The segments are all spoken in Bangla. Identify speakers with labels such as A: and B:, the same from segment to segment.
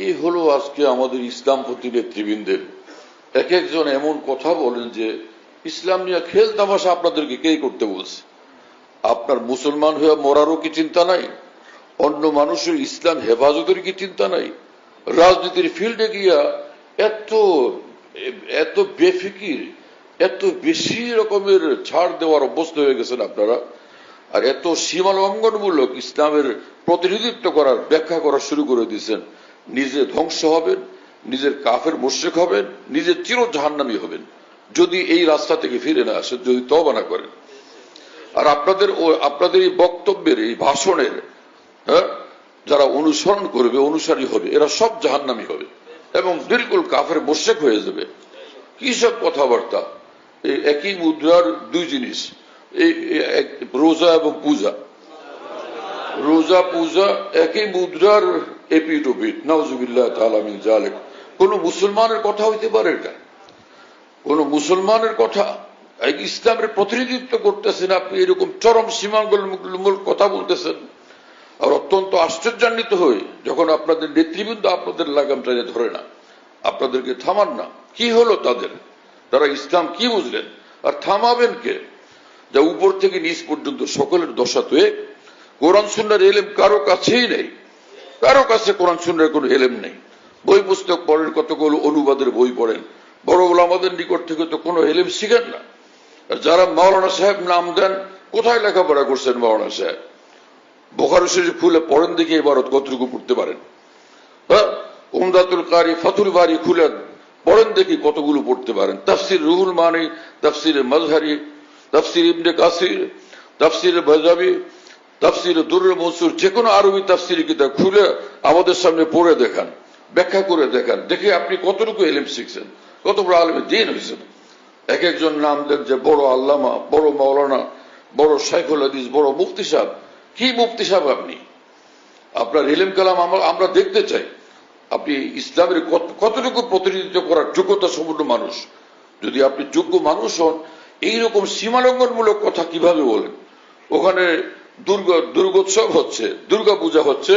A: কি হলো আজকে আমাদের ইসলামপন্থী নেতৃবৃন্দের? এক একজন এমন কথা বলেন যে, ইসলাম নিয়ে খেল তামাশা আপনাদেরকে কে করতে বলছে? আপনার মুসলমান হয়ে মরারও কি চিন্তা নাই? অন্য মানুষের ইসলাম হেফাজতের কি চিন্তা নাই? রাজনীতির ফিল্ডে গিয়া এত এত বেফিকির, এত বেশি রকমের ছাড় দেওয়ার অভ্যস্ত হয়ে গেছেন আপনারা। আর এত সীমা লঙ্ঘনমূলক ইসলামের প্রতিনিধিত্ব করার, ব্যাখ্যা করা শুরু করে দিয়েছেন। নিজে ধ্বংস হবেন, নিজের কাফের মোশেক হবেন নিজের চির জাহান্নামী হবেন। যদি এই রাস্তা থেকে ফিরে না আসেন, যদি তবা না করেন। আর আপনাদের আপনাদের এই বক্তব্যের, এই ভাষণের হ্যাঁ যারা অনুসরণ করবে, অনুসারী হবে, এরা সব জাহান্নামী হবে এবং বিলকুল কাফের মোশেক হয়ে যাবে। কি সব কথাবার্তা? এই একই মুদ্রার দুই জিনিস, এই রোজা এবং পূজা। রোজা, পূজা, একই মুদ্রার কোন মুসলমানের কথা হইতে পারে এটা। কোন মুসলমানের কথা ইসলামের প্রতিনিধিত্ব করতেছেন আপনি, এরকম চরম সীমাঙ্গল কথা বলতেছেন। আর অত্যন্ত আশ্চর্যান্বিত হয়ে যখন আপনাদের নেতৃবৃন্দ আপনাদের লাগাম টানে ধরে না। আপনাদেরকে থামান না। কি হলো তাদের? তারা ইসলাম কি বুঝলেন? আর থামাবেন কে? যা উপর থেকে নিচ পর্যন্ত সকলের দশা তুয়ে কোরআন, সুন্নার এলেম কারও কাছেই নেই। কারও কাছে কোরআন সুন্নার কোনো এলেম নেই। বই পুস্তক পড়েন কতগুলো অনুবাদের বই পড়েন। বড় আমাদের নিকট থেকে তো কোনো এলেম শিখেন না। যারা মাওলানা সাহেব নাম দেন, কোথায় লেখাপড়া করছেন মাওলানা সাহেব? বোখারি শরীফ খুলে পড়েন দেখে এবারত কতটুকু পড়তে পারেন। হ্যাঁ উমদাতুল কারি ফাতুল বাড়ি খুলে পড়েন দেখি কতগুলো পড়তে পারেন। তাফসির রুহুল মানি, তাফসির মজহারি তাফসির ইবনে কাসির, তাফসির বাজাবি তাফসির দুর্র মনসুর যে কোনো আরবি তাফসির কিতাব খুলে আমাদের সামনে পড়ে দেখান, ব্যাখ্যা করে দেখান, দেখে আপনি কতটুকু এলিম শিখছেন, কত বড় আলমে দিন হয়েছেন এক একজন নাম দেন যে বড় আল্লামা, বড় মাওলানা, বড় শাইখুল হাদিস, বড় মুফতি সাহেব। কি মুফতি সাহেব আপনি? আপনার এলেম কালাম আমরা আমরা দেখতে চাই। আপনি ইসলামের কতটুকু প্রতিনিধিত্ব করার যোগ্যতা সম্পূর্ণ মানুষ? যদি আপনি যোগ্য মানুষ হন, এইরকম সীমালঙ্ঘনমূলক কথা কীভাবে বলেন? ওখানে দুর্গা, দুর্গোৎসব হচ্ছে, দুর্গা পূজা হচ্ছে,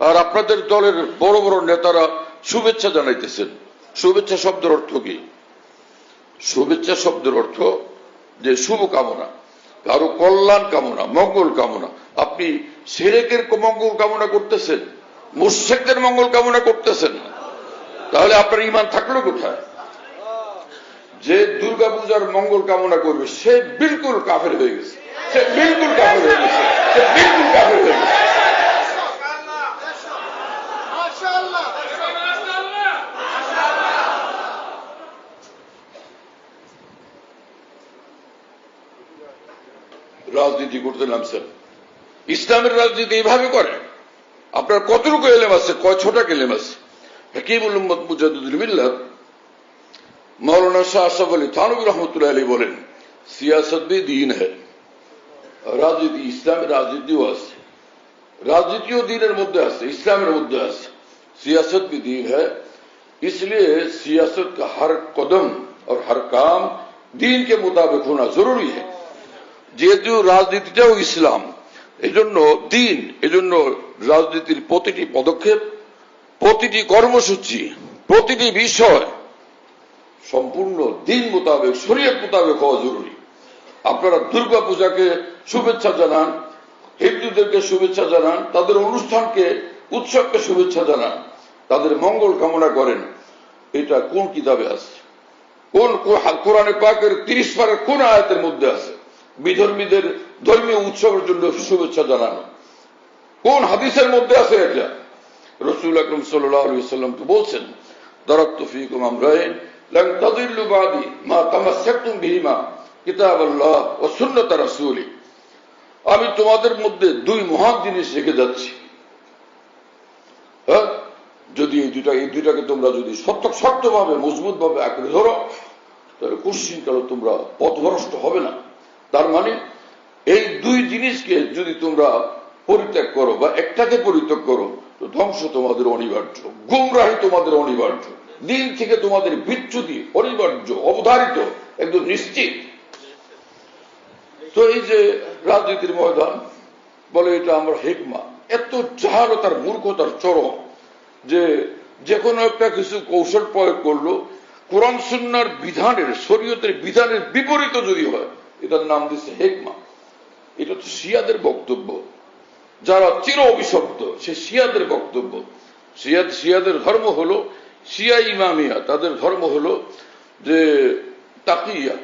A: আর আপনাদের দলের বড় বড় নেতারা শুভেচ্ছা জানাইতেছেন। শুভেচ্ছা শব্দের অর্থ কি? শুভেচ্ছা শব্দের অর্থ যে শুভ কামনা। কারও কল্যাণ কামনা, মঙ্গল কামনা। আপনি সেরেকের মঙ্গল কামনা করতেছেন মুর্শেকদের মঙ্গল কামনা করতেছেন। তাহলে আপনার ইমান থাকল কোথায়? যে দুর্গা পূজার মঙ্গল কামনা করবে, সে বিলকুল কাফের হয়ে গেছে। সে বিলকুল কাপড় হয়ে গেছে সে বিলকুল কাপড় হয়ে গেছে রাজনীতি করতে স্যার ইসলামের রাজনীতি এইভাবে করে। আপনার কতটুকু এলেম আছে কয় ছোটা কেলেম আছে? হাকিমুল উম্মদ মুজাদুদ্দিন মিল্লার মৌলানা শাহ আশরফ আলী থানবুর রহমতুল্লাহ আলী বলেন, সিয়াসত বি দিন হ্যাঁ রাজনীতি ইসলামের রাজনীতিও আছে রাজনীতিও দিনের মধ্যে আছে ইসলামের মধ্যে আছে सियासत भी दीन है इसलिए सियासत का हर कदम और हर काम दीन के मुताबिक होना जरूरी है যেহেতু রাজনীতিটাও ইসলাম এজন্য দিন এজন্য রাজনীতির প্রতিটি পদক্ষেপ প্রতিটি কর্মসূচি প্রতিটি বিষয় সম্পূর্ণ দিন মোতাবেক শরীয়ত মোতাবেক হওয়া জরুরি আপনারা দুর্গা পূজাকে শুভেচ্ছা জানান, হিন্দুদেরকে শুভেচ্ছা জানান, তাদের অনুষ্ঠানকে, উৎসবকে শুভেচ্ছা জানান, তাদের মঙ্গল কামনা করেন। এটা কোন কিতাবে আছে? কোন কোরআনে পাকের তিরিশ পারের কোন আয়াতের মধ্যে আছে? বিধর্মীদের ধর্মীয় উৎসবের জন্য শুভেচ্ছা জানানো। কোন হাদিসের মধ্যে আছে এটা? রসুল আকরম সাল্লাম তো বলছেন দরক্ত ফিকুম আমরাইন বাদি মা তামাসসাকতুম বিহিমা। কিতাব আল্লাহ ও সুন্নত রাসূলি। আমি তোমাদের মধ্যে দুই মহান জিনিস রেখে যাচ্ছি। হ্যাঁ? যদি এই দুটা এই দুইটাকে তোমরা যদি সত্য শক্তভাবে মজবুত ভাবে আঁকড়ে ধরো, তাহলে কোশ্চিন কালো তোমরা পথভ্রষ্ট হবে না। তার মানে এই দুই জিনিসকে যদি তোমরা পরিত্যাগ করো বা একটাকে পরিত্যাগ করো, তো ধ্বংস তোমাদের অনিবার্য, গুমরাহি তোমাদের অনিবার্য দিন থেকে তোমাদের বিচ্যুতি অনিবার্য, অবধারিত, একদম নিশ্চিত। তো এই যে রাজনীতির ময়দান, বলে এটা আমরা হেকমা। এত জাহালতার মূর্খতার চরম, যে যে কোনো একটা কিছু কৌশল প্রয়োগ করল, কোরআন সুন্নার বিধানের, শরীয়তের বিধানের বিপরীত যদি হয়, এটার নাম দিচ্ছে হেকমা। এটা তো শিয়াদের বক্তব্য। যারা চির অভিশপ্ত, সে শিয়াদের বক্তব্য। শিয়াদ, শিয়াদের ধর্ম হলো শিয়া ইমামিয়া, তাদের ধর্ম হলো যে তাকিয়া।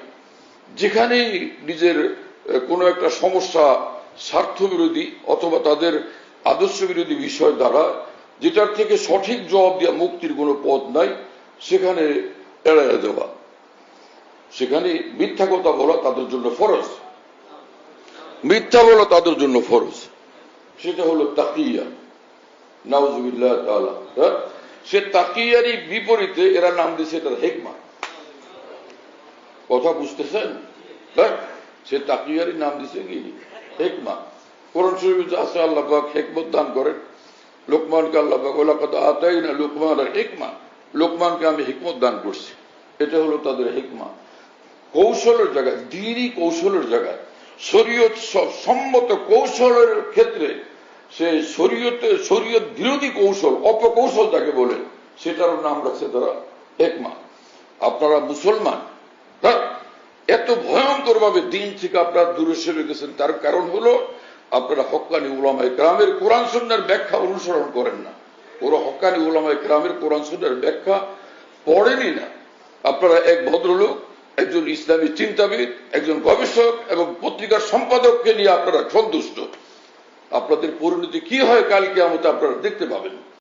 A: যেখানেই নিজের কোনো একটা সমস্যা স্বার্থ বিরোধী অথবা তাদের আদর্শ বিরোধী বিষয় দ্বারা, যেটার থেকে সঠিক জবাব দেওয়া মুক্তির কোনো পথ নাই, সেখানে এড়াইয়া দেওয়া সেখানে মিথ্যা কথা বলা তাদের জন্য ফরজ। মিথ্যা বলা তাদের জন্য ফরজ। সেটা হলো তাকিয়া। নাউজুবিল্লাহ তাআলা। হ্যাঁ? সে তাকিয়ারই বিপরীতে এরা নাম দিয়েছে এটার হেকমা। কথা বুঝতেছেন? হ্যাঁ? সে তাকিয়ারই নাম দিছে কি? হেকমা। কোরআন শরীফে আছে, আল্লাহ পাক হেকমত দান করেন। লোকমানকে আল্লাহ পাক ওলা কথা আতাই না লোকমান আর হেকমা। লোকমানকে আমি হিকমত দান করছি। এটা হলো তাদের হেকমা। কৌশলের জায়গায়, দিনই কৌশলের জায়গায়। শরীয়ত সম্মত কৌশলের ক্ষেত্রে সে শরীয়তে, শরীয়ত বিরোধী কৌশল, অপকৌশল যাকে বলে, সেটারও নাম রাখছে তারা হেকমা। আপনারা মুসলমান হ্যাঁ? এত ভয়ঙ্কর ভাবে দিন থেকে আপনারা দূরে সরে গেছেন। তার কারণ হলো, আপনারা হক্কানি উলামায় গ্রামের কোরআন সন্ন্যার ব্যাখ্যা অনুসরণ করেন না। ওরা হক্কানি উলামায় গ্রামের কোরআন সন্ন্যার ব্যাখ্যা পড়েনি না। আপনারা এক ভদ্রলোক, একজন ইসলামী চিন্তাবিদ, একজন গবেষক এবং পত্রিকার সম্পাদককে নিয়ে আপনারা সন্তুষ্ট। আপনাদের পরিণতি কি হয় কালকে আমাকে আপনারা দেখতে পাবেন।